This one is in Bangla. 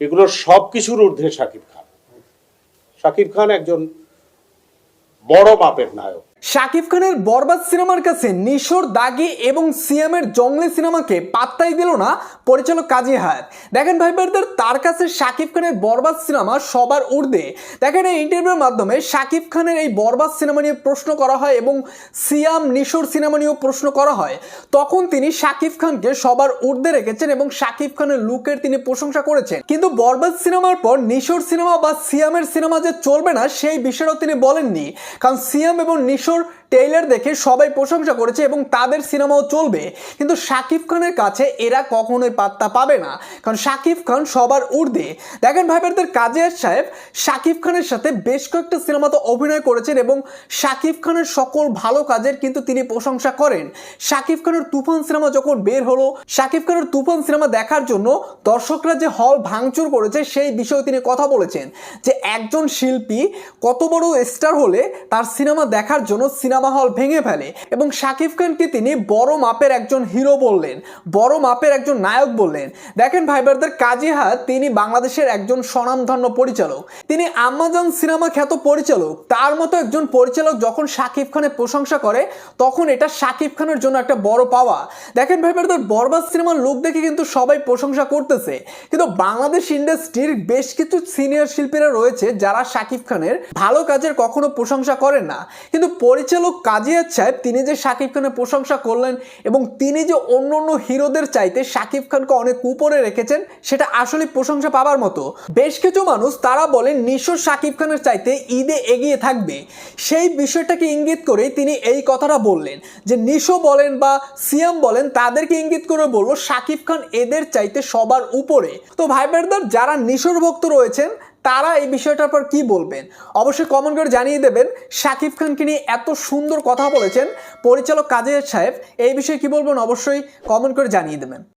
এগুলোর সব কিছুর ঊর্ধ্বে শাকিব খান। শাকিব খান একজন বড় মাপের নায়ক। শাকিব খানের বরবাদ সিনেমার কাছে নিশোর দাগি এবং সিয়ামের জঙ্গলি সিনেমাকে পাত্তাই দিল না পরিচালক কাজী হায়াত। দেখেন ভাই ব্রাদার তার কাছে শাকিব খানের বরবাদ সিনেমা সবার ঊর্ধ্বে। দেখেন এই ইন্টারভিউর মাধ্যমে শাকিব খানের এই বরবাদ সিনেমা নিয়ে প্রশ্ন করা হয় এবং সিয়াম নিশোর সিনেমা নিয়েও প্রশ্ন করা হয়। তখন তিনি শাকিব খানকে সবার ঊর্ধ্বে রেখেছেন এবং শাকিব খানের লুকের তিনি প্রশংসা করেছেন। কিন্তু বরবাদ সিনেমার পর নিশোর সিনেমা বা সিয়ামের সিনেমা যে চলবে না, সেই বিষয়টাও তিনি বলেননি। কারণ সিয়াম এবং নিশোর সুন্দর টেইলার দেখে সবাই প্রশংসা করেছে এবং তাদের সিনেমাও চলবে। কিন্তু শাকিব খানের কাছে এরা কখনোই পাত্তা পাবে না। কারণ শাকিব খান সবার ঊর্ধ্বে। দেখেন ভাই ব্রাদার কাজের সাহেব শাকিব খানের সাথে বেশ কয়েকটা সিনেমাতে অভিনয় করেছেন এবং শাকিব খানের সকল ভালো কাজের কিন্তু তিনি প্রশংসা করেন। শাকিব খানের তুফান সিনেমা যখন বের হলো শাকিব খানের তুফান সিনেমা দেখার জন্য দর্শকরা যে হল ভাঙচুর করেছে সেই বিষয়ে তিনি কথা বলেছেন। যে একজন শিল্পী কত বড় স্টার হলে তার সিনেমা দেখার জন্য সিনেমা হল ভেঙে ফেলে এবং শাকিব খানকে তিনি বড় মাপের একজন হিরো বললেন, বড় মাপের একজন নায়ক বললেন। দেখেন ভাই ব্রাদার কাজী হাত তিনি বাংলাদেশের একজন স্বনামধন্য পরিচালক। তিনি আম্মাজান সিনেমা খ্যাত পরিচালক। তার মতো একজন পরিচালক যখন শাকিব খানের প্রশংসা করে, তখন এটা শাকিব খানের জন্য একটা বড় পাওয়া। দেখেন ভাই ব্রাদার বরবাদ সিনেমার লুক দেখে কিন্তু সবাই প্রশংসা করতেছে। কিন্তু বাংলাদেশ ইন্ডাস্ট্রির বেশ কিছু সিনিয়র শিল্পীরা রয়েছে যারা শাকিব খানের ভালো কাজের কখনো প্রশংসা করেন না। কিন্তু পরিচালক কাজিয়াত সাহেব তিনি যে শাকিব খানের প্রশংসা করলেন এবং তিনি যে অন্য অন্য হিরোদের চাইতে শাকিব খানকে অনেক উপরে রেখেছেন, সেটা আসলে প্রশংসা পাবার মতো। বেশ কিছু মানুষ তারা বলেন নিশো শাকিব খানের চাইতে ঈদে এগিয়ে থাকবে। সেই বিষয়টাকে ইঙ্গিত করেই তিনি এই কথাটা বললেন, যে নিশো বলেন বা সিয়াম বলেন, তাদেরকে ইঙ্গিত করে বলল, শাকিব খান এদের চাইতে সবার উপরে। তো ভাই ব্রাদার যারা নিশোর ভক্ত রয়েছেন তারা এই বিষয়টার পর কি বলবেন? অবশ্যই কমেন্ট করে জানিয়ে দেবেন। শাকিব খানকে নিয়ে এত সুন্দর কথা বলেছেন। পরিচালক কাজের সাহেব, এই বিষয়ে কি বলবেন? অবশ্যই কমেন্ট করে জানিয়ে দেবেন।